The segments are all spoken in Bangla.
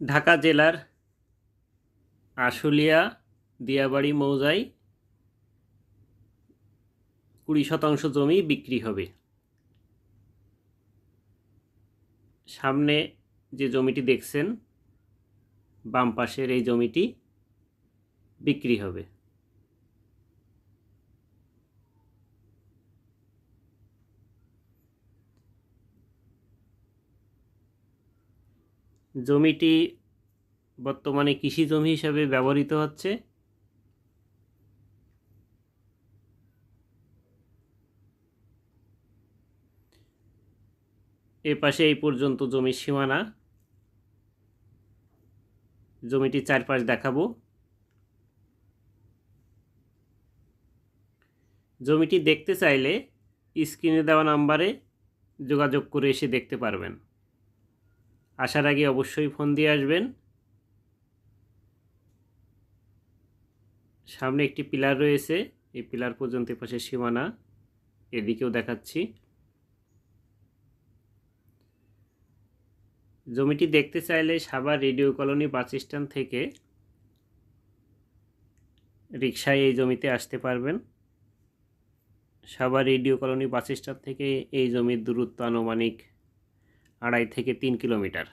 ঢাকা জেলার আশুলিয়া, দিয়াবাড়ি মৌজায় কুড়ি শতাংশ জমি বিক্রি হবে। সামনে যে জমিটি দেখছেন, বাম পাশের এই জমিটি বিক্রি হবে। জমিটি বর্তমানে কৃষি জমি হিসাবে ব্যবহৃত হচ্ছে। এ পাশে এই পর্যন্ত জমির সীমানা। জমিটি চারপাশ দেখাবো। জমিটি দেখতে চাইলে স্ক্রিনে দেওয়া নাম্বারে যোগাযোগ করে এসে দেখতে পারবেন। আসার আগে অবশ্যই ফোন দিয়ে আসবেন। সামনে একটি পিলার রয়েছে, এই পিলার পর্যন্ত পাশে সীমানা। এদিকেও দেখাচ্ছি। জমিটি দেখতে চাইলে Savar radio colony bus stand থেকে রিক্সায় এই জমিতে আসতে পারবেন। Savar radio colony bus stand থেকে এই জমির দূরত্ব আনুমানিক আড়াই থেকে তিন কিলোমিটার।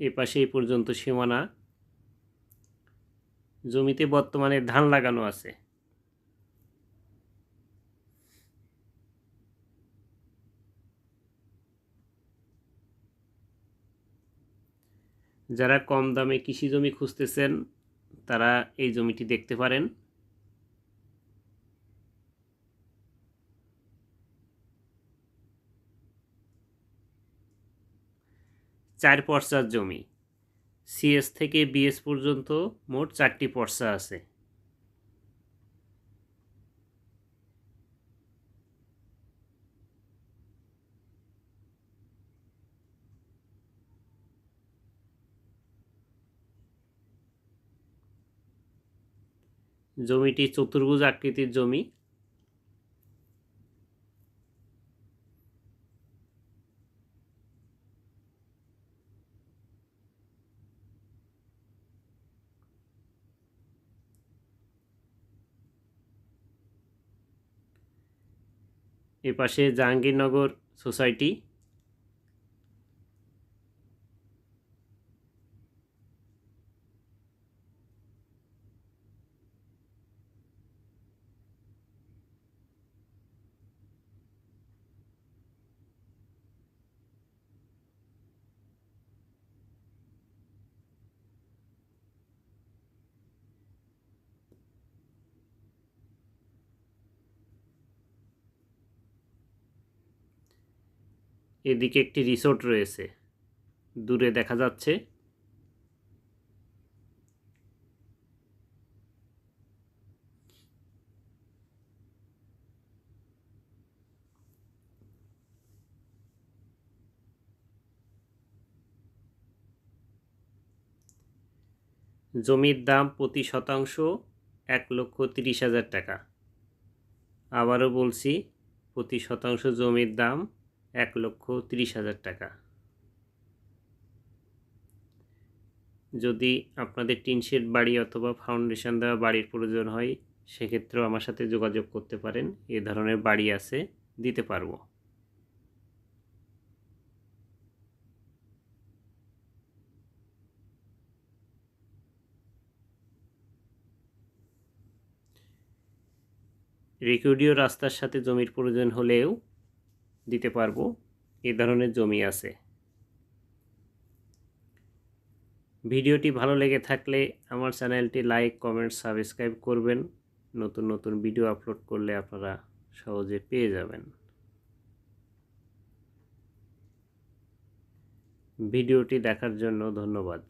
এ পাশে এই পর্যন্ত সীমানা। জমিতে বর্তমানে ধান লাগানো আছে। যারা কম দামে কৃষি জমি খুঁজতেছেন, তারা এই জমিটি দেখতে পারেন। চার পর্সার জমি। সিএস থেকে বিএস পর্যন্ত মোট চারটি পর্সা আছে। জমিটি চতুর্ভুজ আকৃতির জমি। এপাশে জাহাঙ্গীরনগর সোসাইটি। এদিকে একটি রিসোর্ট রয়েছে। দূরে দেখা যাচ্ছে জমির দাম প্রতি শতাংশ এক লক্ষ তিরিশ হাজার টাকা। আবারও বলছি, প্রতি শতাংশ জমির দাম এক লক্ষ তিরিশ হাজার টাকা। যদি আপনাদের টিন শেড বাড়ি অথবা ফাউন্ডেশন দেওয়া বাড়ির প্রয়োজন হয়, সেক্ষেত্রেও আমার সাথে যোগাযোগ করতে পারেন। এ ধরনের বাড়ি আছে, দিতে পারব। রেকুডিও রাস্তার সাথে জমির প্রয়োজন হলেও দিতে পারব। এ ধরনের জমি আছে। ভিডিওটি ভালো লেগে থাকলে আমার চ্যানেলটি লাইক, কমেন্ট, সাবস্ক্রাইব করবেন। নতুন নতুন ভিডিও আপলোড করলে আপনারা সহজে পেয়ে যাবেন। ভিডিওটি দেখার জন্য ধন্যবাদ।